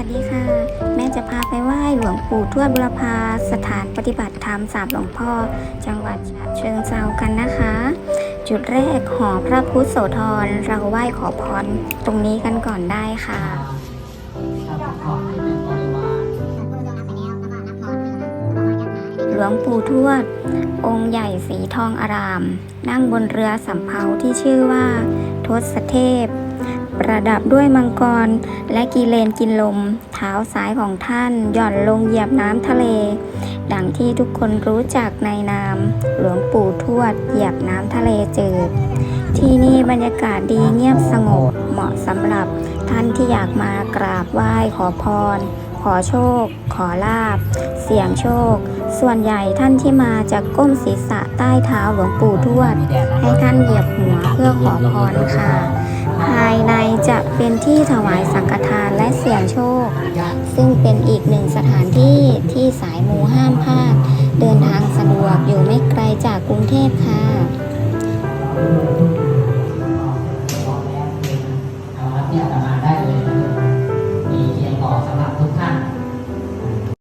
ัสดีค่ะ แม่จะพาไปไหว้หลวงปู่ทวดบุรพาสถานปฏิบัติธรรมสามหลวงพ่อ จังหวัดฉะเชิงเซากันนะคะ จุดแรกหอพระพุทธโสธรเราไหว้ขอพรตรงนี้กันก่อนได้ค่ะหลวงปู่ทวด องค์ใหญ่สีทองอาราม นั่งบนเรือสำเภาที่ชื่อว่า ทศเทพ ประดับด้วยมังกร และกีเลนกินลม เท้าซ้ายของท่านหย่อนลงเหยียบน้ำทะเล ดังที่ทุกคนรู้จักในนาม หลวงปู่ทวดเหยียบน้ำทะเลจืด ที่นี่บรรยากาศดีเงียบสงบเหมาะสำหรับท่านที่อยากมากราบไหว้ขอพร ขอโชค ขอลาบ เสี่ยงโชค ส่วนใหญ่ท่านที่มาจะก้มศีรษะใต้เท้าหลวงปู่ทวด ให้ท่านเหยียบหัวเพื่อขอพรค่ะายในจะเป็นที่ถวายสังฆทานและเสี่ยงโชค ซึ่งเป็นอีกหนึ่งสถานที่ที่สายมูห้ามพลาด เดินทางสะดวกอยู่ไม่ไกลจากกรุงเทพค่ะ